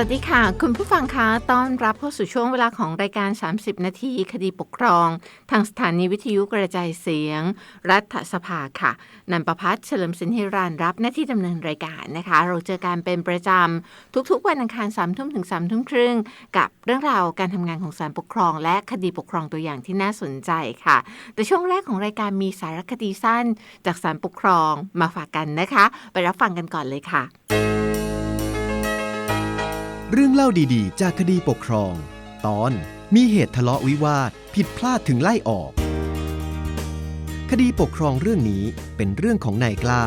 วัสดีค่ะ คุณผู้ฟังคะต้อนรับเข้าสู่ช่วงเวลาของรายการ 30 นาที คดีปกครอง ทางสถานีวิทยุกระจายเสียง รัฐสภาค่ะนันประพัฒน์เฉลิมสินธิรันรับหน้าที่ดำเนินรายการนะคะ เราเจอกันเป็นประจำทุกๆ วันอังคาร3ทุ่มถึง3ทุ่มครึ่ง กับเรื่องราวการทำงานของศาลปกครอง และคดีปกครองตัวอย่างที่น่าสนใจค่ะ แต่ช่วงแรกของรายการมีสารคดีสั้น จากศาลปกครองมาฝากกันนะคะ ไปรับฟังกันก่อนเลยค่ะ เรื่องเล่าดีๆ จากคดีปกครอง ตอนมีเหตุทะเลาะวิวาทผิดพลาดถึงไล่ออก คดีปกครองเรื่องนี้เป็นเรื่องของนายกล้า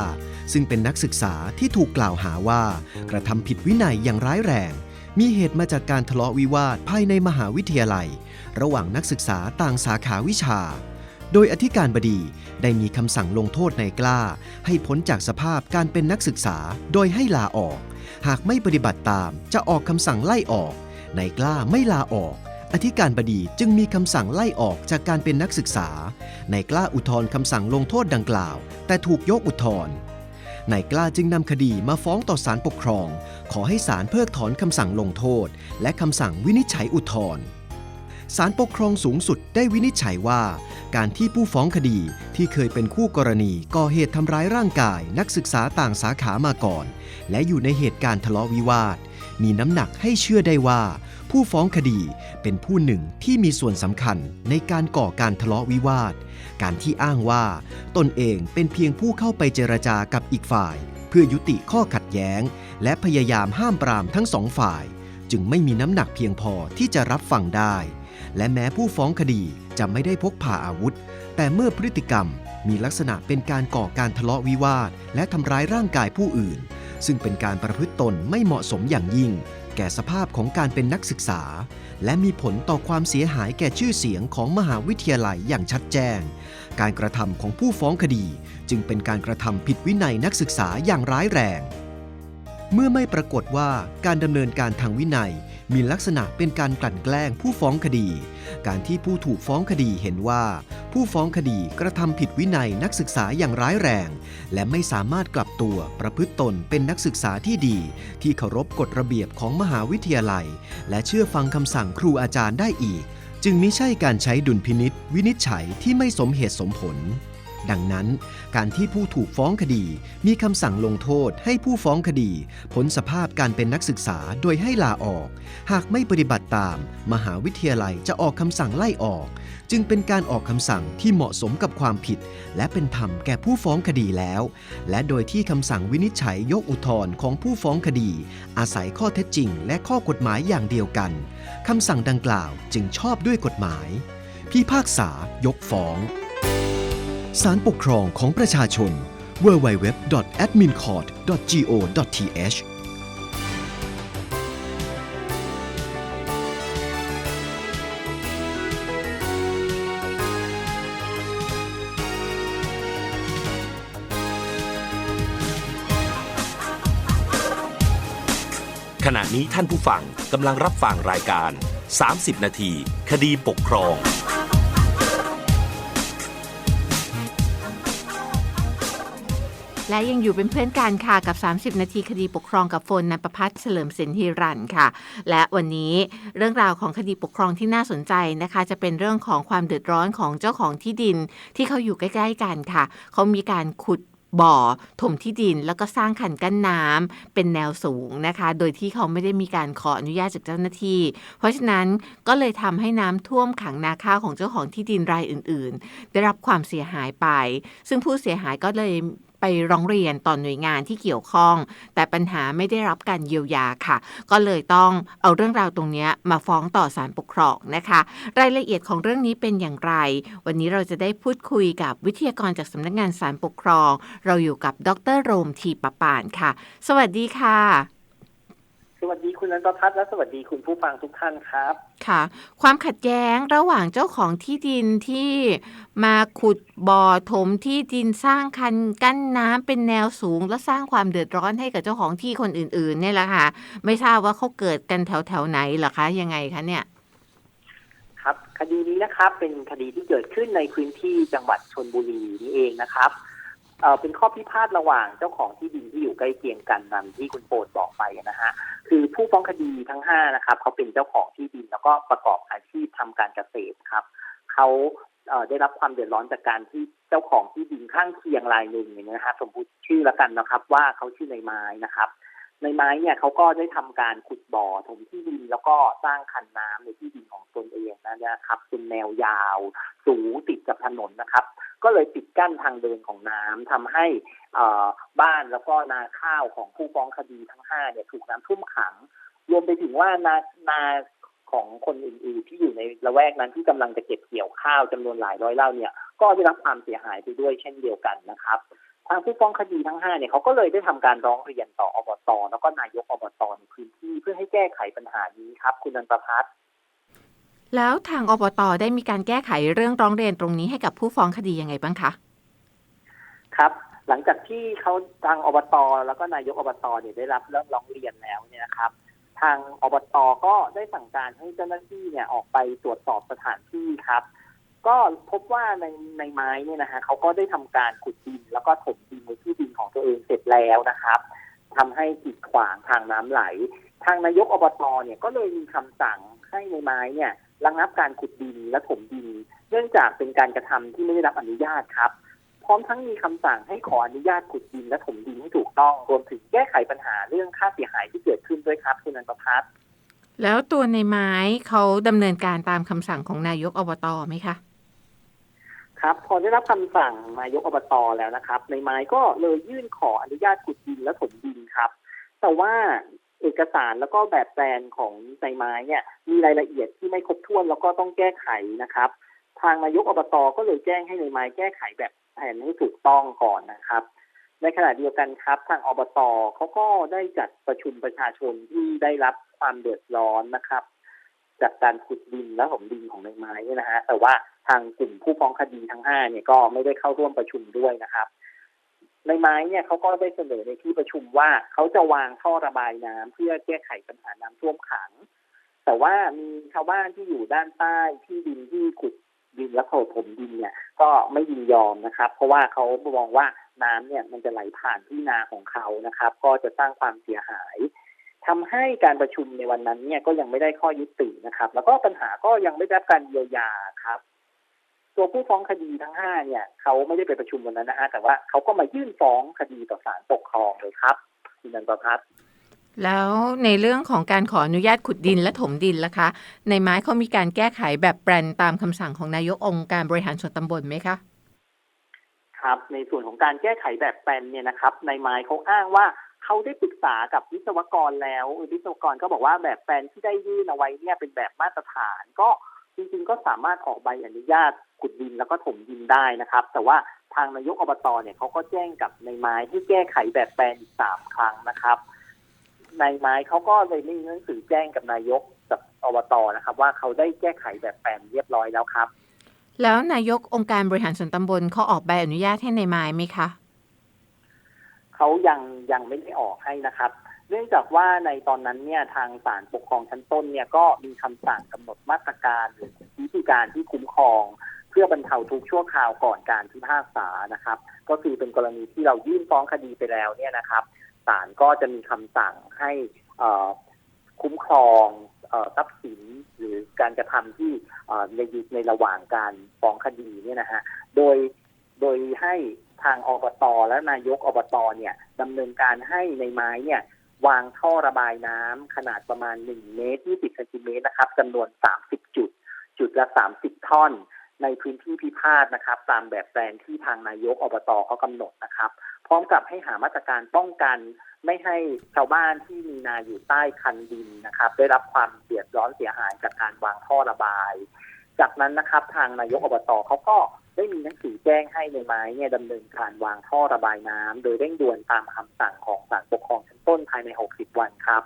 ซึ่งเป็นนักศึกษาที่ถูกกล่าวหาว่า กระทำผิดวินัยอย่างร้ายแรง มีเหตุมาจากการทะเลาะวิวาทภายในมหาวิทยาลัย ระหว่างนักศึกษาต่างสาขาวิชา โดยอธิการบดีได้มีคำสั่งลงโทษนายกล้า ให้พ้นจากสภาพการเป็นนักศึกษาโดยให้ลาออก หากไม่ปฏิบัติตามจะออกคำสั่งไล่ออกนายกล้าไม่ลาออก อธิการบดีจึงมีคำสั่งไล่ออกจากการเป็นนักศึกษานายกล้าอุทธรณ์คำสั่งลงโทษดังกล่าว แต่ถูกยกอุทธรณ์นายกล้าจึงนำคดีมาฟ้องต่อศาลปกครอง ขอให้ศาลเพิกถอนคำสั่งลงโทษ และคำสั่งวินิจฉัยอุทธรณ์ ศาลปกครองสูงสุดได้วินิจฉัยว่า การที่ผู้ฟ้องคดีที่เคยเป็นคู่กรณีก่อเหตุทำร้ายร่างกาย นักศึกษาต่างสาขามาก่อน และอยู่ในเหตุการณ์ทะเลาะวิวาท มีน้ำหนักให้เชื่อได้ว่า ผู้ฟ้องคดีเป็นผู้หนึ่งที่มีส่วนสำคัญในการก่อการทะเลาะวิวาท การที่อ้างว่า ตนเองเป็นเพียงผู้เข้าไปเจรจากับอีกฝ่าย เพื่อยุติข้อขัดแย้ง และพยายามห้ามปรามทั้งสองฝ่าย จึงไม่มีน้ำหนักเพียงพอที่จะรับฟังได้ และแม้ผู้ฟ้องคดีจะไม่ได้พกพาอาวุธ แต่เมื่อพฤติกรรมมีลักษณะเป็นการก่อการทะเลาะวิวาท และทำร้ายร่างกายผู้อื่น ซึ่งเป็นการประพฤติตนไม่เหมาะสมอย่างยิ่ง แก่สภาพของการเป็นนักศึกษา และมีผลต่อความเสียหายแก่ชื่อเสียงของมหาวิทยาลัยอย่างชัดแจ้ง การกระทำของผู้ฟ้องคดี จึงเป็นการกระทำผิดวินัยนักศึกษาอย่างร้ายแรง เมื่อไม่ปรากฏว่าการดำเนินการทางวินัย มีลักษณะเป็นการกลั่นแกล้งผู้ฟ้องคดี การที่ผู้ถูกฟ้องคดีเห็นว่า ผู้ฟ้องคดีกระทำผิดวินัยนักศึกษาอย่างร้ายแรง และไม่สามารถกลับตัวประพฤติตนเป็นนักศึกษาที่ดี ที่เคารพกฎระเบียบของมหาวิทยาลัย และเชื่อฟังคำสั่งครูอาจารย์ได้อีก จึงไม่ใช่การใช้ดุลพินิษวินิจฉัยที่ไม่สมเหตุสมผล ดังนั้น การที่ผู้ถูกฟ้องคดีมีคำสั่งลงโทษให้ผู้ฟ้องคดีพ้นสภาพการเป็นนักศึกษาโดยให้ลาออก หากไม่ปฏิบัติตาม มหาวิทยาลัยจะออกคำสั่งไล่ออก จึงเป็นการออกคำสั่งที่เหมาะสมกับความผิด และเป็นธรรมแก่ผู้ฟ้องคดีแล้ว และโดยที่คำสั่งวินิจฉัยยกอุทธรณ์ของผู้ฟ้องคดี อาศัยข้อเท็จจริง และข้อกฎหมายอย่างเดียวกันคำสั่งดังกล่าวจึงชอบด้วยกฎหมาย พิพากษายกฟ้อง ศาลปกครองของประชาชน www.admincourt.go.th ขณะนี้ท่านผู้ฟังกำลังรับฟังรายการ 30 นาที คดีปกครอง และยังอยู่เป็นเพื่อนกันค่ะกับ 30 นาทีคดีปกครองกับโฟนนันประพัฒน์เฉลิมสินธิรันค่ะ และวันนี้เรื่องราวของคดีปกครองที่น่าสนใจนะคะ จะเป็นเรื่องของความเดือดร้อนของเจ้าของที่ดินที่เขาอยู่ใกล้ ๆ กันค่ะ เขามีการขุดบ่อถมที่ดินแล้วก็สร้างคันกั้นน้ำเป็นแนวสูงนะคะ โดยที่เขาไม่ได้มีการขออนุญาตจากเจ้าหน้าที่ เพราะฉะนั้นก็เลยทำให้น้ำท่วมขังนาข้าวของเจ้าของที่ดินรายอื่น ๆ ได้รับความเสียหายไป ซึ่งผู้เสียหายก็เลย ไปร้องเรียนต่อหน่วยงานที่เกี่ยวข้อง แต่ปัญหาไม่ได้รับการเยียวยาค่ะ ก็เลยต้องเอาเรื่องราวตรงนี้มาฟ้องต่อศาลปกครองนะคะ รายละเอียดของเรื่องนี้เป็นอย่างไร วันนี้เราจะได้พูดคุยกับวิทยากรจากสำนักงานศาลปกครอง เราอยู่กับดรโรมทีปปานค่ะ สวัสดีค่ะ สวัสดีคุณนันทพัฒน์และสวัสดีคุณผู้ฟังทุกท่านครับ ค่ะ ความขัดแย้งระหว่างเจ้าของที่ดินที่มาขุดบ่อถมที่ดินสร้างคันกั้นน้ำเป็นแนวสูง และสร้างความเดือดร้อนให้กับเจ้าของที่คนอื่นๆ เนี่ยแหละค่ะ ไม่ทราบว่าเขาเกิดกันแถวๆไหนเหรอคะยังไงคะเนี่ย ครับ คดีนี้นะครับเป็นคดีที่เกิดขึ้นในพื้นที่จังหวัดชนบุรีนี่เองนะครับ เป็นข้อพิพาทระหว่างเจ้าของที่ดินที่อยู่ใกล้เคียงกันนำที่คุณโปรดบอกไปนะฮะคือผู้ฟ้องคดีทั้งห้านะครับเขาเป็นเจ้าของที่ดินแล้วก็ประกอบอาชีพทำการเกษตรครับเขาเได้รับความเดือดร้อนจากการที่เจ้าของที่ดินข้างเคียงรายหนึ่งเนี่ยนะครับสมมติชื่อละกันนะครับ ว่าเขาชื่อในไม้นะครับในไม้เนี่ยเขาก็ได้ทำการขุดบ่อถมที่ดินแล้วก็สร้างคันน้ำในที่ดินของตนเองนะครับเป็นแนวยาวสูงติดกับถนนนะครับ ก็เลยปิดกั้นทางเดินของน้ำทำให้อ่อบ้านแล้วก็นาข้าวของผู้ฟ้องคดีทั้งห้าเนี่ยถูกน้ำท่วมขัง รวมไปถึงว่านานาของคนอื่นๆ ที่อยู่ในละแวกนั้นที่กำลังจะเก็บเกี่ยวข้าวจำนวนหลายร้อยไร่าเนี่ย ก็ได้รับความเสียหายไปด้วยเช่นเดียวกันนะครับทางผู้ฟ้องคดีทั้งห้าเนี่ยเขาก็เลยได้ทำการร้องเรียนต่ออบตแล้วก็นายกอบตในพื้นที่เพื่อให้แก้ไขปัญหานี้ครับ คุณนันทพัฒน์ แล้วทางอบตได้มีการแก้ไขเรื่องร้องเรียนตรงนี้ให้กับผู้ฟ้องคดียังไงบ้างคะ ครับ หลังจากที่เขาทางอบตแล้วก็นายกอบตเนี่ยได้รับเรื่องร้องเรียนแล้วเนี่ยนะครับ ทางอบตก็ได้สั่งการให้เจ้าหน้าที่เนี่ยออกไปตรวจสอบสถานที่ครับ ก็พบว่าในในไม้เนี่ยนะฮะเขาก็ได้ทำการขุดดิน แล้วก็ถมดินในที่ดินของตัวเองเสร็จแล้วนะครับทำให้กีดขวางทางน้ำไหล ทางนายกอบตเนี่ยก็เลยมีคำสั่งให้ในไม้เนี่ย ระงับการขุดดินและถมดิน เนื่องจากเป็นการกระทำที่ไม่ได้รับอนุญาตครับ พร้อมทั้งมีคำสั่งให้ขออนุญาตขุดดินและถมดินให้ถูกต้อง รวมถึงแก้ไขปัญหาเรื่องค่าเสียหายที่เกิดขึ้นด้วยครับคุณนันทพัฒน์แล้วตัวในไม้เขาดำเนินการตามคำสั่งของนายกอบตไหมคะครับพอได้รับคำสั่งนายกอบตแล้วนะครับ ในไม้ก็เลยยื่นขออนุญาตขุดดินและถมดินครับ แต่ว่า เอกสารแล้วก็แบบแปลนของในไม้เนี่ยมีรายละเอียดที่ไม่ครบถ้วนแล้วก็ต้องแก้ไขนะครับ ทางนายกอบตก็เลยแจ้งให้ในไม้แก้ไขแบบแผนให้ถูกต้องก่อนนะครับ ในขณะเดียวกันครับ ทางอบตเขาก็ได้จัดประชุมประชาชนที่ได้รับความเดือดร้อนนะครับ จากการขุดดินและถมดินของในไม้นะฮะแต่ว่าทางกลุ่มผู้ฟ้องคดีทั้งห้าเนี่ยก็ไม่ได้เข้าร่วมประชุมด้วยนะครับ ในไม้เนี่ยเขาก็ได้เสนอในที่ประชุมว่าเขาจะวางท่อระบายน้ำเพื่อแก้ไขปัญหาน้ำท่วมขัง แต่ว่ามีชาวบ้านที่อยู่ด้านใต้ที่ดินที่ขุดดินและโถถมดินเนี่ย ก็ไม่ยินยอมนะครับ เพราะว่าเขามองว่าน้ำเนี่ยมันจะไหลผ่านที่นาของเขานะครับ ก็จะสร้างความเสียหายทำให้การประชุมในวันนั้นเนี่ยก็ยังไม่ได้ข้อยุตินะครับ แล้วก็ปัญหาก็ยังไม่ได้รับการเยียวยาครับ ตัวผู้ฟ้องคดีทั้งห้าเนี่ยเขาไม่ได้ไปประชุมวันนั้นนะฮะแต่ว่าเขาก็มายื่นฟ้องคดีต่อศาลปกครองเลยครับคุณนันทพัฒน์แล้วในเรื่องของการขออนุญาตขุดดินและถมดินล่ะคะ ในไม้เขามีการแก้ไขแบบแปลนตามคำสั่งของนายกองค์การบริหารส่วนตำบลไหมคะครับในส่วนของการแก้ไขแบบแปลนเนี่ยนะครับในไม้เขาอ้างว่าเขาได้ปรึกษากับวิศวกรแล้ววิศวกรก็บอกว่าแบบแปลนที่ได้ยื่นเอาไว้เนี่ยเป็นแบบมาตรฐานก็ จริงๆก็สามารถออกใบอนุญาตขุดดินแล้วก็ถมดินได้นะครับ แต่ว่าทางนายกอบตเนี่ยเขาก็แจ้งกับในไม้ให้แก้ไขแบบแปลนอีกสามครั้งนะครับในไม้เขาก็เลยมีหนังสือแจ้งกับนายกกับอบตนะครับ ว่าเขาได้แก้ไขแบบแปลนเรียบร้อยแล้วครับ แล้วนายกองค์การบริหารส่วนตำบลเขาออกใบอนุญาตให้ในไม้ไหมคะเขายังยังไม่ได้ออกให้นะครับ เนื่องจากว่าในตอนนั้นเนี่ยทางศาลปกครองชั้นต้นเนี่ยก็มีคำสั่งกำหนดมาตรการหรือวิธีการที่คุ้มครอง เพื่อบรรเทาทุกข์ชั่วคราวก่อนการพิพากษานะครับ ก็คือเป็นกรณีที่เรายื่นฟ้องคดีไปแล้วเนี่ยนะครับศาลก็จะมีคำสั่งให้อ่อคุ้มครองทรัพย์สินหรือการกระทำที่ในในระหว่างการฟ้องคดีเนี่ยนะฮะโดยโดยให้ทางอบตและนายกอบตเนี่ยดำเนินการให้ในไม้เนี่ย วางท่อระบายน้ำขนาดประมาณ1เมตร20เซนติเมตรนะครับจำนวน 30 จุด จุดละ 30 ท่อน ในพื้นที่พิพาทนะครับ ตามแบบแปลนที่ทางนายกอบตเขากำหนดนะครับ พร้อมกับให้หามาตรการป้องกัน ไม่ให้ชาวบ้านที่มีนาอยู่ใต้คันดินนะครับ ได้รับความเดือดร้อนเสียหายจากการวางท่อระบาย จากนั้นนะครับ ทางนายกอบตเขาก็ ได้มีหนังสือแจ้งให้ในไม้เนี่ยดำเนินการวางท่อระบายน้ำโดยเร่งด่วนตามคำสั่งของศาลปกครองชั้นต้นภายใน 60 วันครับ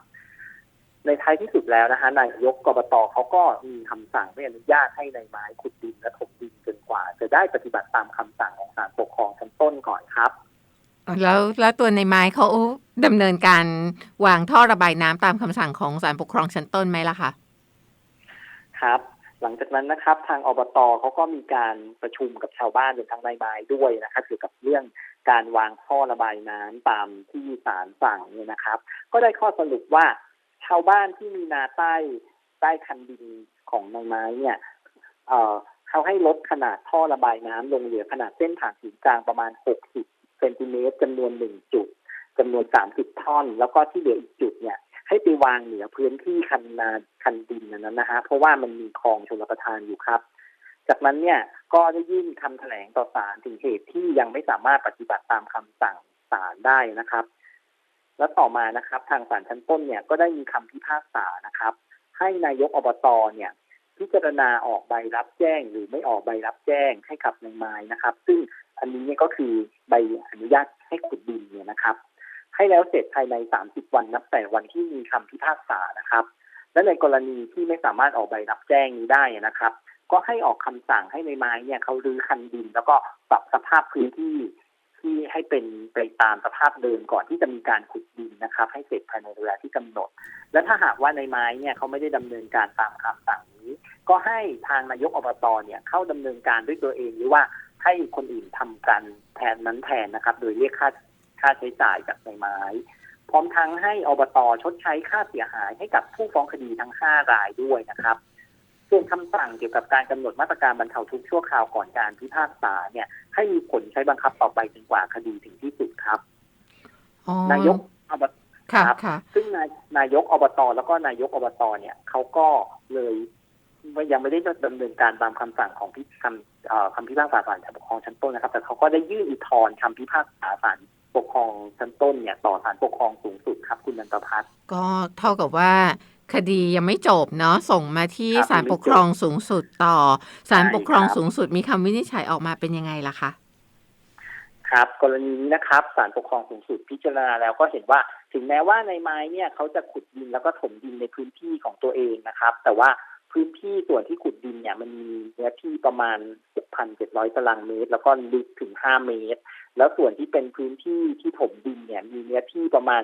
ในท้ายที่สุดแล้วนะฮะนายกกบตเขาก็มีคำสั่งไม่อนุญาตให้ในายไม้ขุดดินและถมดินจนกว่า จะได้ปฏิบัติตามคำสั่งของศาลปกครองชั้นต้นก่อนครับแล้วแล้วตัวในไม้เขาดำเนินการวางท่อระบายน้ำตามคำสั่งของศาลปกครองชั้นต้นไหมล่ะคะครับ หลังจากนั้นนะครับ ทางอบตเขาก็มีการประชุมกับชาวบ้านรวมทั้งนายไม้ด้วยนะครับเกี่ยวกับเรื่องการวางท่อระบายน้ำตามที่ศาลสั่งเนี่ยนะครับ ก็ได้ข้อสรุปว่าชาวบ้านที่มีนาใต้ใต้คันดินของนายไม้เนี่ยเเขาให้ลดขนาดท่อระบายน้ำลงเหลือขนาดเส้นผ่านศูนย์กลางประมาณ 60 เซนติเมตรจำนวนหนึ่งจุดจำนวน 30 ท่อน แล้วก็ที่เหลืออีกจุดเนี่ย ให้ไปวางเหนือพื้นที่คันนาคันดินนั้นนะฮะเพราะว่ามันมีคลองชลประทานอยู่ครับ จากนั้นเนี่ยก็ได้ยื่นคำแถลงต่อศาลถึงเหตุที่ยังไม่สามารถปฏิบัติตามคำสั่งศาลได้นะครับ แล้วต่อมานะครับ ทางศาลชั้นต้นเนี่ยก็ได้มีคำพิพากษานะครับ ให้นายกอบตเนี่ยพิจารณาออกใบรับแจ้งหรือไม่ออกใบรับแจ้งให้กับนายไม้นะครับ ซึ่งอันนี้เนี่ยก็คือใบอนุญาตให้ขุดดินเนี่ยนะครับ ให้แล้วเสร็จภายใน 30 วันนับแต่วันที่มีคำพิพากษานะครับ และในกรณีที่ไม่สามารถออกใบรับแจ้งนี้ได้นะครับ ก็ให้ออกคำสั่งให้ในไม้เนี่ยเขารื้อคันดิน แล้วก็ปรับสภาพพื้นที่ที่ให้เป็นไปตามสภาพเดิมก่อนที่จะมีการขุดดินนะครับ ให้เสร็จภายในเวลาที่กำหนด และถ้าหากว่าในไม้เนี่ยเขาไม่ได้ดำเนินการตามคำสั่งนี้ ก็ให้ทางนายกอบตเนี่ยเข้าดำเนินการด้วยตัวเองหรือว่าให้คนอื่นทำการแทนนั้นแทนนะครับ โดยเรียกค่า ค่าใช้จ่ายจากในไม้ พร้อมทั้งให้อบตชดใช้ค่าเสียหายให้กับผู้ฟ้องคดีทั้ง 5 รายด้วยนะครับ ส่วนคำสั่งเกี่ยวกับการกำหนดมาตรการบรรเทาทุกข์ชั่วคราวก่อนการพิพากษาเนี่ย ให้มีผลใช้บังคับต่อไปจนกว่าคดีถึงที่สุดครับอ๋อนายกอบตค่ะครับค่ะซึ่งนายนายกอบตแล้วก็นายกอบตเนี่ยเขาก็เลยยังไม่ได้ดำเนินการตามคำสั่งของพิคำเอ่อคำพิพากษาศาลปกครองชั้นต้นนะครับ แต่เขาก็ได้ยื่นอุทธรณ์คำพิพากษาศาล ปกครองชั้นต้นเนี่ยต่อศาลปกครองสูงสุดครับคุณนันทพัฒน์ก็เท่ากับว่าคดียังไม่จบเนาะส่งมาที่ครับศาลปกครองสูงสุดต่อศาลใช่ปกครองครับสูงสุดมีคำวินิจฉัยออกมาเป็นยังไงล่ะคะครับ กรณีนี้นะครับศาลปกครองสูงสุดพิจารณาแล้วก็เห็นว่าถึงแม้ว่าในไม้เนี่ยเขาจะขุดดินแล้วก็ถมดินในพื้นที่ของตัวเองนะครับ แต่ว่าพื้นที่ส่วนที่ขุดดินเนี่ยมันมีเนื้อที่ประมาณ 6,700 ตารางเมตร แล้วก็ลึกถึง 5 เมตร แล้วส่วนที่เป็นพื้นที่ที่ถมดินเนี่ยมีเนื้อที่ประมาณ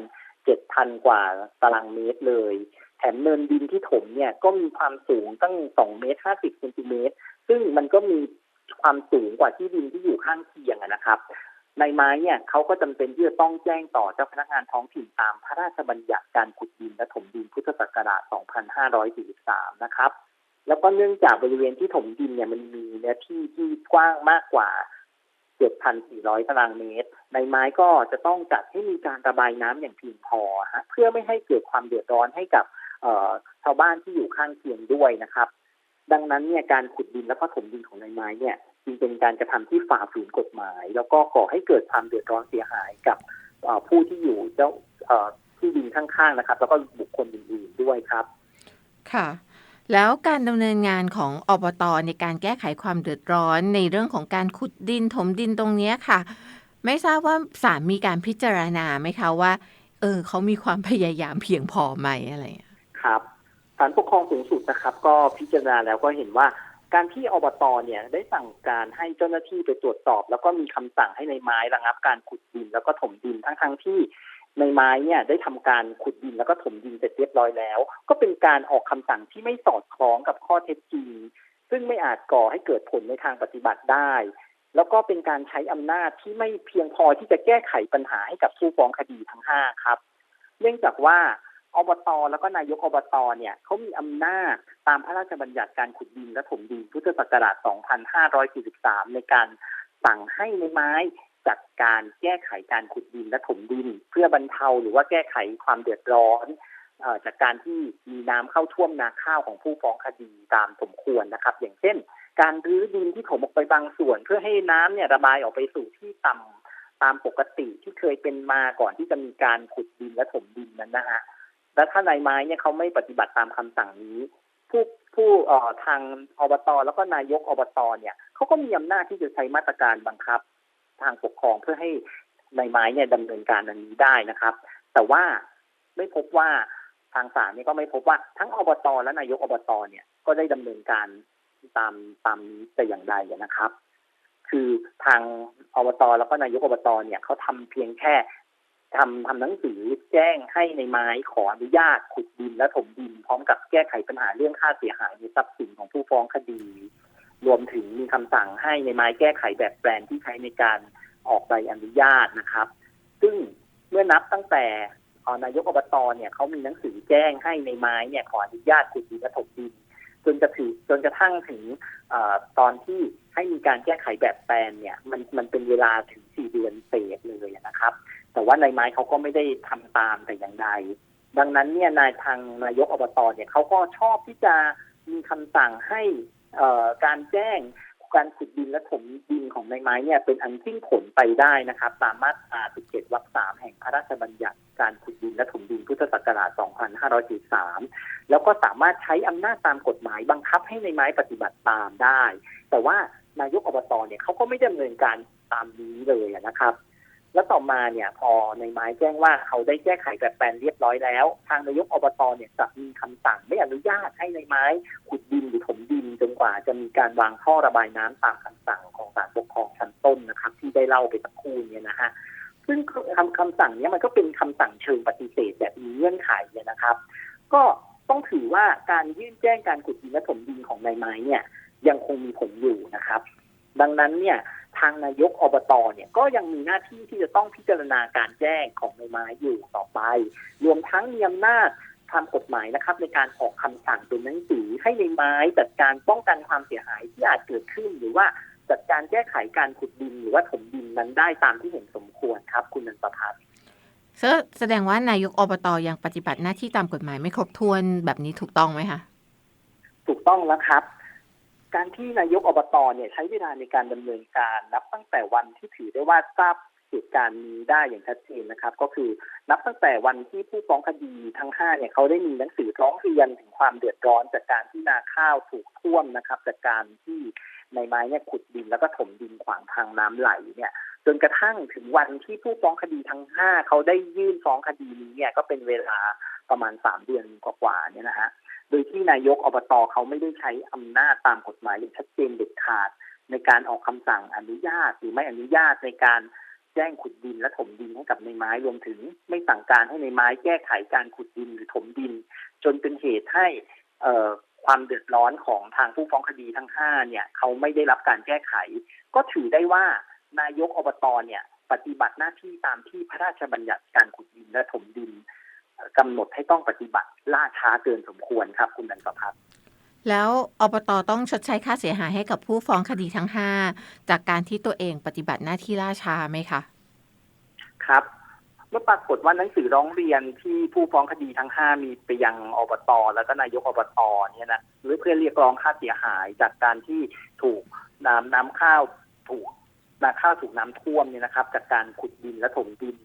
7,000กว่าตารางเมตรเลย แถมเนินดินที่ถมเนี่ยก็มีความสูงตั้ง2เมตร50เซนติเมตร ซึ่งมันก็มีความสูงกว่าที่ดินที่อยู่ข้างเคียงนะครับ ในไม้เนี่ยเขาก็จำเป็นที่จะต้องแจ้งต่อเจ้าพนักงานท้องถิ่นตามพระราชบัญญัติการขุดดินและถมดินพุทธศักราช 2543 นะครับ แล้วก็เนื่องจากบริเวณที่ถมดินเนี่ยมันมีเนื้อที่ที่กว้างมากกว่า 7,400 ตารางเมตร ในไม้ก็จะต้องจัดให้มีการระบายน้ำอย่างเพียงพอฮะเพื่อไม่ให้เกิดความเดือดร้อนให้กับชาวบ้านที่อยู่ข้างเคียงด้วยนะครับ ดังนั้นเนี่ยการขุดดินและก็ถมดินของในไม้เนี่ยจึงเป็นการกระทำที่ฝ่าฝืนกฎหมาย แล้วก็ก่อให้เกิดความเดือดร้อนเสียหายกับผู้ที่อยู่เจ้าที่ดินข้างๆนะครับ แล้วก็บุคคลอื่นๆด้วยครับ ค่ะ แล้วการดำเนินงานของอบตในการแก้ไขความเดือดร้อนในเรื่องของการขุดดินถมดินตรงนี้ค่ะ ไม่ทราบว่าศาลมีการพิจารณาไหมคะว่า เออเขามีความพยายามเพียงพอไหมอะไรครับศาลปกครองสูงสุดนะครับ ก็พิจารณาแล้วก็เห็นว่าการที่อบตเนี่ยได้สั่งการให้เจ้าหน้าที่ไปตรวจสอบ แล้วก็มีคำสั่งให้ในไม้ระงับการขุดดิน แล้วก็ถมดินทั้งทั้งที่ ในไม้เนี่ยได้ทำการขุดดินแล้วก็ถมดินเสร็จเรียบร้อยแล้ว ก็เป็นการออกคำสั่งที่ไม่สอดคล้องกับข้อเท็จจริง ซึ่งไม่อาจก่อให้เกิดผลในทางปฏิบัติได้ แล้วก็เป็นการใช้อำนาจที่ไม่เพียงพอที่จะแก้ไขปัญหาให้กับผู้ฟ้องคดีทั้งห้าครับ เนื่องจากว่าอบตแล้วก็นายกอบตเนี่ยเขามีอำนาจตามพระราชบัญญัติการขุดดินและถมดินพุทธศักราช 2543 ในการสั่งให้ในไม้ จัดการแก้ไขการขุดดินและถมดิน เพื่อบรรเทาหรือว่าแก้ไขความเดือดร้อนจากการที่มีน้ำเข้าท่วมนาข้าวของผู้ฟ้องคดีตามสมควรนะครับ อย่างเช่น การรื้อดินที่ถมออกไปบางส่วน เพื่อให้น้ำเนี่ยระบายออกไปสู่ที่ต่ำตามปกติที่เคยเป็นมาก่อนที่จะมีการขุดดินและถมดินนั้นนะฮะและถ้านายไม้เนี่ยเขาไม่ปฏิบัติตามคำสั่งนี้ ผู้ผู้เอ่อทางอบตแล้วก็นายกอบตเนี่ยเขาก็มีอำนาจที่จะใช้มาตรการบังคับ ทางปกครองเพื่อให้ในไม้เนี่ยดำเนินการอันนี้ได้นะครับ แต่ว่าไม่พบว่าทางศาลเนี่ยก็ไม่พบว่าทั้งอบตและนายกอบตเนี่ยก็ได้ดำเนินการตามตามนี้แต่อย่างใดนะครับ คือทางอบตแล้วก็นายกอบตเนี่ยเขาทำเพียงแค่ทำทำหนังสือแจ้งให้ในไม้ขออนุญาตขุดดินและถมดิน พร้อมกับแก้ไขปัญหาเรื่องค่าเสียหายในทรัพย์สินของผู้ฟ้องคดี รวมถึงมีคำสั่งให้ในไม้แก้ไขแบบแปลนที่ใช้ในการออกใบอนุญาตนะครับ ซึ่งเมื่อนับตั้งแต่นายกอบตเนี่ยเขามีหนังสือแจ้งให้ในไม้เนี่ยขออนุญาตขุดดินและถมดินจนจะถือจนกระทั่งถึงอตอนที่ให้มีการแก้ไขแบบแปลนเนี่ยมันมันเป็นเวลาถึงสี่เดือนเศษเลยนะครับ แต่ว่าในไม้เขาก็ไม่ได้ทำตามแต่อย่างใด ดังนั้นเนี่ยนายทางนายกอบตเนี่ยเขาก็ชอบที่จะมีคำสั่งให้ การแจ้งการขุดดินและถมดินของในไม้เนี่ยเป็นอันสิ้นผลไปได้นะครับ ตามมาตรา 17 วรรค 3 แห่งพระราชบัญญัติการขุดดินและถมดินพุทธศักราช 2543 แล้วก็สามารถใช้อำนาจตามกฎหมายบังคับให้ในไม้ปฏิบัติตามได้ แต่ว่านายกอบตเนี่ยเขาก็ไม่ดำเนินการตามนี้เลยนะครับ แล้วต่อมาเนี่ยพอในไม้แจ้งว่าเขาได้แก้ไขแบบแปลนเรียบร้อยแล้ว ทางนายกอบตเนี่ยจะมีคำสั่งไม่อนุญาตให้ในไม้ขุดดินหรือถมดินจนกว่าจะมีการวางท่อระบายน้ำตามคำสั่งของศาลปกครองชั้นต้นนะครับ ที่ได้เล่าไปสักครู่เนี่ยนะฮะซึ่งคำคำสั่งเนี้ยมันก็เป็นคำสั่งเชิงปฏิเสธแบบมีเงื่อนไขเนี่ยนะครับ ก็ต้องถือว่าการยื่นแจ้งการขุดดินและถมดินของนายไม้เนี่ยยังคงมีผลอยู่นะครับ ดังนั้นเนี่ย ทางนายกอบตเนี่ยก็ยังมีหน้าที่ที่จะต้องพิจารณาการแจ้งของนายไม้อยู่ต่อไป รวมทั้งมีอำนาจทำกฎหมายนะครับ ในการออกคำสั่งเป็นหนังสือให้ในไม้จัดการป้องกันความเสียหายที่อาจเกิดขึ้น หรือว่าจัดการแก้ไขการขุดดินหรือว่าถมดินนั้นได้ตามที่เห็นสมควรครับ คุณนันทพัฒน์แสดงว่านายกอบตยังปฏิบัติหน้าที่ตามกฎหมายไม่ครบถ้วนแบบนี้ถูกต้องไหมคะถูกต้องแล้วครับ การที่นายกอบตเนี่ยใช้เวลาในการดำเนินการนับตั้งแต่วันที่ถือได้ว่าทราบเหตุการณ์นี้ได้อย่างชัดเจนนะครับ ก็คือนับตั้งแต่วันที่ผู้ฟ้องคดีทั้งห้าเนี่ยเขาได้มีหนังสือร้องเรียนถึงความเดือดร้อนจากการที่นาข้าวถูกท่วมนะครับ จากการที่ในไม้เนี่ยขุดดินแล้วก็ถมดินขวางทางน้ำไหลเนี่ยจนกระทั่งถึงวันที่ผู้ฟ้องคดีทั้งห้าเขาได้ยื่นฟ้องคดีนี้เนี่ยก็เป็นเวลาประมาณสามเดือนกว่าๆเนี่ยนะฮะ โดยที่นายกอบตเขาไม่ได้ใช้อำนาจตามกฎหมายอย่างชัดเจนเด็ดขาด ในการออกคำสั่งอนุญาตหรือไม่อนุญาตในการแจ้งขุดดินและถมดินให้กับในไม้รวมถึงไม่สั่งการให้ในไม้แก้ไขการขุดดินหรือถมดิน จนเป็นเหตุให้ความเดือดร้อนของทางผู้ฟ้องคดีทั้งห้าเนี่ยเขาไม่ได้รับการแก้ไข ก็ถือได้ว่านายกอบตเนี่ยปฏิบัติหน้าที่ตามที่พระราชบัญญัติการขุดดินและถมดินกำหนดให้ต้องปฏิบัติ ล่าช้าเกินสมควรครับ คุณนันทพัฒน์แล้วอบตต้องชดใช้ค่าเสียหายให้กับผู้ฟ้องคดีทั้ง 5 จากการที่ตัวเองปฏิบัติหน้าที่ล่าช้าไหมคะครับเมื่อปรากฏว่าหนังสือร้องเรียนที่ผู้ฟ้องคดีทั้งห้ามีไปยังอบตแล้วก็นายกอบตเนี่ยนะหรือเพื่อเรียกร้องค่าเสียหายจากการที่ถูกน้ำน้ำข้าวถูกนาข้าวถูกน้ำท่วมเนี่ยนะครับ จากการขุดดินและถมดิน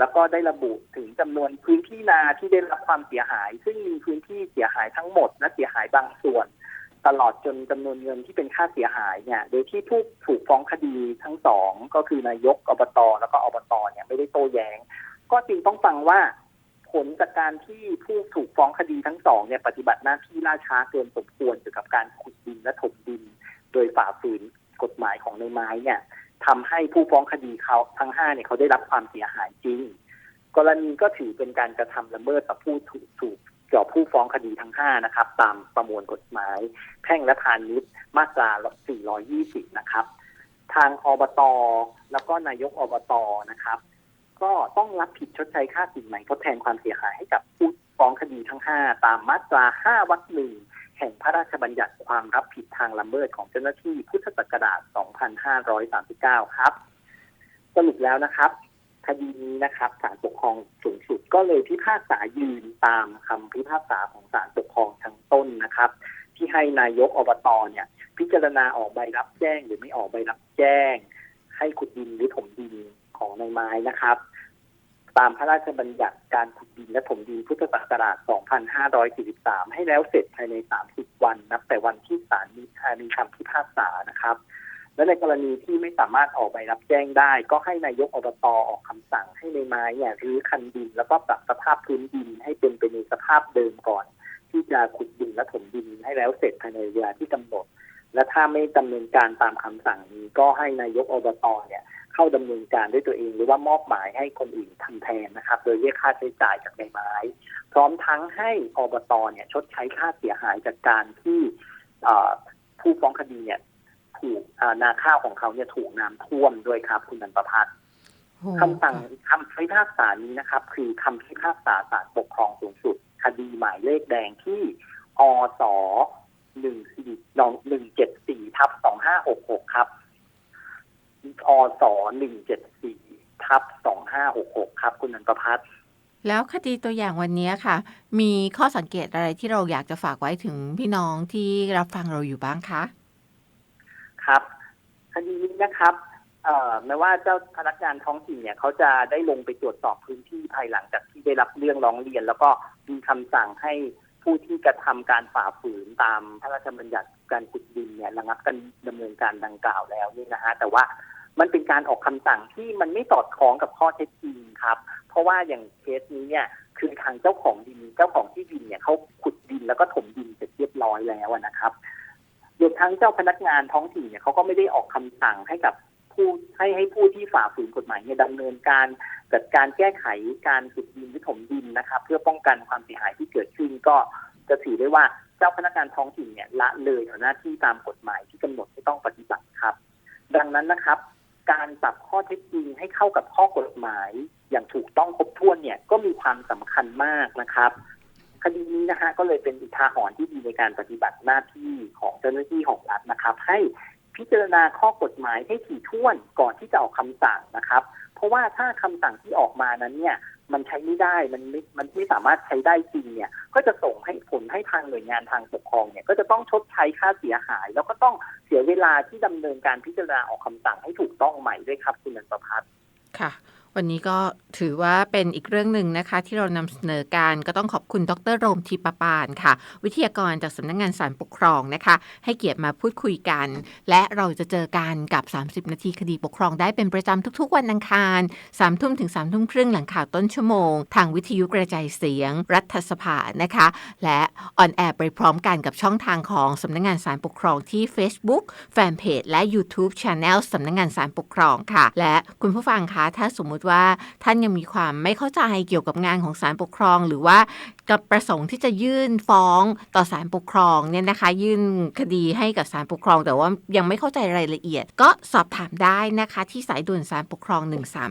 แล้วก็ได้ระบุถึงจำนวนพื้นที่นาที่ได้รับความเสียหาย ซึ่งมีพื้นที่เสียหายทั้งหมดและเสียหายบางส่วน ตลอดจนจำนวนเงินที่เป็นค่าเสียหายเนี่ย โดยที่ผู้ถูกฟ้องคดีทั้งสองก็คือนายกอบตแล้วก็อบตเนี่ยไม่ได้โต้แย้ง ก็จึงต้องฟังว่าผลจากการที่ผู้ถูกฟ้องคดีทั้งสองเนี่ยปฏิบัติหน้าที่ล่าช้าเกินสมควรเกี่ยวกับการขุดดินและถมดิน โดยฝ่าฝืนกฎหมายของในไม้เนี่ย ทำให้ผู้ฟ้องคดีเขาทั้งห้าเนี่ยเขาได้รับความเสียหายจริง กรณีก็ถือเป็นการกระทำละเมิดต่อผู้ถูกถูกเกี่ยวผู้ฟ้องคดีทั้งห้านะครับ ตามประมวลกฎหมาย แพ่งและพาณิชย์มาตรา 420 นะครับ ทางอบตแล้วก็นายกอบตนะครับ ก็ต้องรับผิดชดใช้ค่าสินไหมทดแทนความเสียหายให้กับผู้ฟ้องคดีทั้ง5ตามมาตรา 5 วรรคหนึ่ง แห่งพระราชบัญญัติความรับผิดทางละเมิดของเจ้าหน้าที่พุทธศักราช 2539 ครับ สรุปแล้วนะครับคดีนี้นะครับศาลปกครองสูงสุดก็เลยพิพากษายืนตามคำพิพากษาของศาลปกครองชั้นต้นนะครับ ที่ให้นายกอบตเนี่ย พิจารณาออกใบรับแจ้งหรือไม่ออกใบรับแจ้ง ให้ขุดดินหรือถมดินของในไม้นะครับ ตามพระราชบัญญัติการขุดดินและถมดินพุทธศักราช 2543 ให้แล้วเสร็จภายใน 30 วัน นับแต่วันที่ศาลมีมีคำพิพากษานะครับ และในกรณีที่ไม่สามารถออกใบรับแจ้งได้ ก็ให้นายกอบตออกคำสั่งให้ในไม้เนี่ยรื้อคันดิน แล้วก็ปรับสภาพพื้นดินให้เป็นไปในสภาพเดิมก่อน ที่จะขุดดินและถมดินให้แล้วเสร็จภายในเวลาที่กำหนด และถ้าไม่ดำเนินการตามคำสั่งนี้ก็ให้นายกอบตเนี่ย เข้าดำเนินการด้วยตัวเอง หรือว่ามอบหมายให้คนอื่นทำแทนนะครับ โดยเรียกค่าใช้จ่ายจากในไม้ พร้อมทั้งให้อบตเนี่ยชดใช้ค่าเสียหายจากการที่เอ่อผู้ฟ้องคดีเนี่ยถูกอ่านาข้าวของเขาเนี่ยถูกน้ำท่วมด้วยครับคุณนันประพัฒน์โอ้คำสั่งคำพิพากษานี้นะครับ คือคำพิพากษาศาลปกครองสูงสุด คดีหมายเลขแดงที่อสหนึ่งสี่หนึ่งเจ็ดสี่ทับสองห้าหกหกครับ อสหนึ่งเจ็ดสี่ทับสองห้าหกหกครับ คุณนันประพัฒน์แล้วคดีตัวอย่างวันนี้ค่ะ มีข้อสังเกตอะไรที่เราอยากจะฝากไว้ถึงพี่น้องที่รับฟังเราอยู่บ้างคะ ครับคดีนี้นะครับเอ่อไม่ว่าเจ้าพนักงานท้องถิ่นเนี่ยเขาจะได้ลงไปตรวจสอบพื้นที่ภายหลังจากที่ได้รับเรื่องร้องเรียน แล้วก็มีคำสั่งให้ผู้ที่กระทำการฝ่าฝืนตามพระราชบัญญัติการขุดดินเนี่ยระงับการดำเนินการดังกล่าวแล้วนี่นะฮะแต่ว่า มันเป็นการออกคำสั่งที่มันไม่สอดคล้องกับข้อเท็จจริงครับ เพราะว่าอย่างเคสนี้เนี่ยคือทางเจ้าของดินเจ้าของที่ดินเนี่ยเขาขุดดินแล้วก็ถมดินเสร็จเรียบร้อยแล้วนะครับรวมทั้งเจ้าพนักงานท้องถิ่นเนี่ยเขาก็ไม่ได้ออกคำสั่งให้กับผู้ให้ให้ผู้ที่ฝ่าฝืนกฎหมายเนี่ยดำเนินการจัดการแก้ไขการขุดดินหรือถมดินนะครับ เพื่อป้องกันความเสียหายที่เกิดขึ้นก็จะถือได้ว่าเจ้าพนักงานท้องถิ่นเนี่ยละเลยต่อหน้าที่ตามกฎหมายที่กำหนดที่ต้องปฏิบัติครับ ดังนั้นนะครับ การปรับข้อเท็จจริงให้เข้ากับข้อกฎหมาย อย่างถูกต้องครบถ้วนเนี่ยก็มีความสำคัญมากนะครับ คดีนี้นะฮะก็เลยเป็นอุทาหรณ์ที่ดีในการปฏิบัติหน้าที่ของเจ้าหน้าที่ของรัฐนะครับ ให้พิจารณาข้อกฎหมายให้ถี่ถ้วนก่อนที่จะออกคำสั่งนะครับ เพราะว่าถ้าคำสั่งที่ออกมานั้นเนี่ยมันใช้ไม่ได้ มันไม่ มันไม่สามารถใช้ได้จริงเนี่ย ก็จะส่งให้ผลให้ทางหน่วยงานทางปกครองเนี่ย ก็จะต้องชดใช้ค่าเสียหาย แล้วก็ต้อง สียเวลาที่ดำเนินการพิจารณาออกคำสั่งให้ถูกต้องใหม่ด้วยครับคุณนันประพัฒน์ค่ะ วันนี้ก็ถือว่าเป็นอีกเรื่องหนึ่งนะคะ ที่เรานำเสนอการก็ต้องขอบคุณดรโรมทิปปานค่ะ วิทยากรจากสำนักงงานสารปกครองนะคะ ให้เกียรติมาพูดคุยกัน และเราจะเจอกันกับ 30 นาทีคดีปกครองได้เป็นประจำทุกๆ วันอังคาร3ทุ่มถึง3ทุ่มครึ่งหลังข่าวต้นชั่วโมง ทางวิทยุกระจายเสียง รัฐสภานะคะ และออนแอร์ไปพร้อมกันกับช่องทางของสำนักงงานสารปกครองที่ Facebook แฟนเพจและ YouTube Channel สำนักงงานสารปกครองค่ะ และคุณผู้ฟังคะถ้าสมมติว่าท่านยังมีความไม่เข้าใจเกี่ยวกับงานของศาลปกครอง หรือว่ากับประสงค์ที่จะยื่นฟ้องต่อศาลปกครองเนี่ยนะคะ ยื่นคดีให้กับศาลปกครอง แต่ว่ายังไม่เข้าใจรายละเอียด ก็สอบถามได้นะคะ ที่สายด่วนศาลปกครอง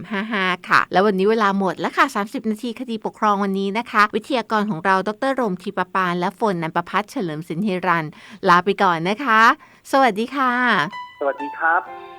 1355 ค่ะ แล้ววันนี้เวลาหมดแล้วค่ะ 30 นาทีคดีปกครองวันนี้นะคะ วิทยากรของเราดรโรมทีปปานและฝนนันประพัฒน์เฉลิมสินเฮรันลาไปก่อนนะคะ สวัสดีค่ะ สวัสดีครับ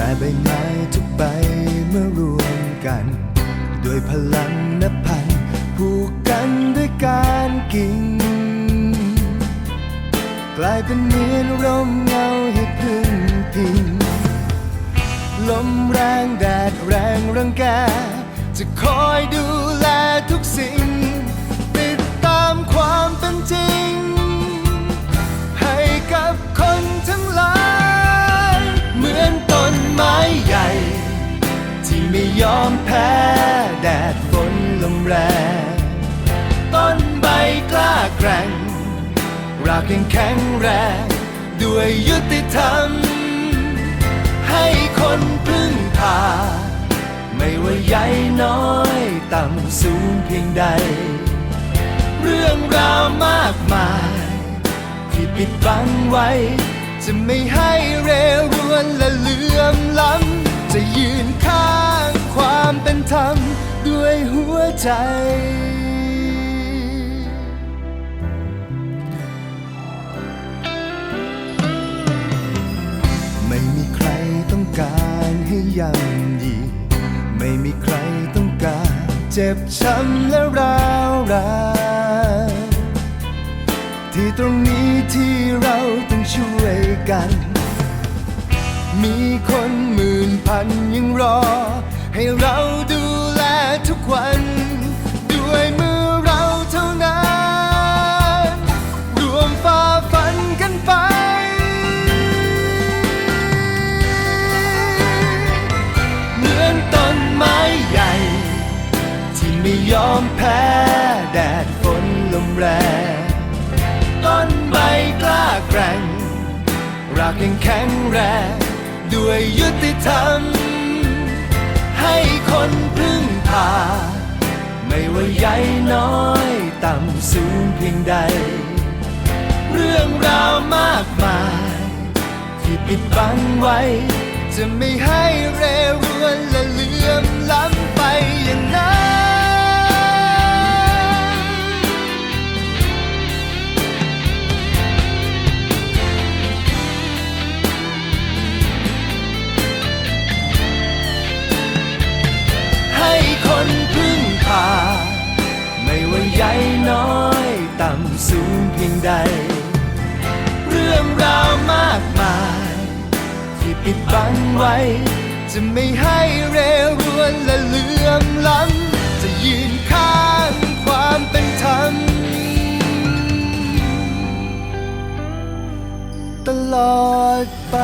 แต่ใบไม้ทุกใบเมื่อรวมกัน ด้วยพลังนับพันผูกกันด้วยการกิ่ง กลายเป็นเหมือนร่มเงาให้พึ่งพิงลมแรงแดดแรงรังแก จะคอยดูแลทุกสิ่ง ติดตามความเป็นจริง ไม้ใหญ่ ที่ไม่ยอมแพ้แดดฝนลมแรงต้นใบกล้าแกร่งรากยังแข็งแรง ด้วยยุติธรรม ให้คนพึ่งพา ไม่ว่าใหญ่น้อยต่ำสูงเพียงใด เรื่องราวมากมาย ที่ปิดบังไว้ จะไม่ให้เรรวนและเลื่อมล้ำ จะยืนข้างความเป็นธรรมด้วยหัวใจไม่มีใครต้องการให้ย่ำยีไม่มีใครต้องการ เจ็บช้ำและร้าวรา ที่ตรงนี้ที่เราต้องช่วยกัน มีคนหมื่นพันยังรอ ให้เราดูแลทุกวัน ด้วยมือเราเท่านั้น รวมฝ่าฟันกันไป เหมือนต้นไม้ใหญ่ ที่ไม่ยอม รากยังแข็งแรง ด้วยยุติธรรม ให้คนพึ่งพา ไม่ว่าใหญ่น้อย ต่ำสูงเพียงใด เรื่องราวมากมาย ที่ปิดบังไว้ จะไม่ให้เรรวนและเลื่อมล้ำไปอย่าง บังไว้ จะไม่ให้เรรวนและเลื่อมล้ำจะยืนข้างความเป็นธรรมตลอดไป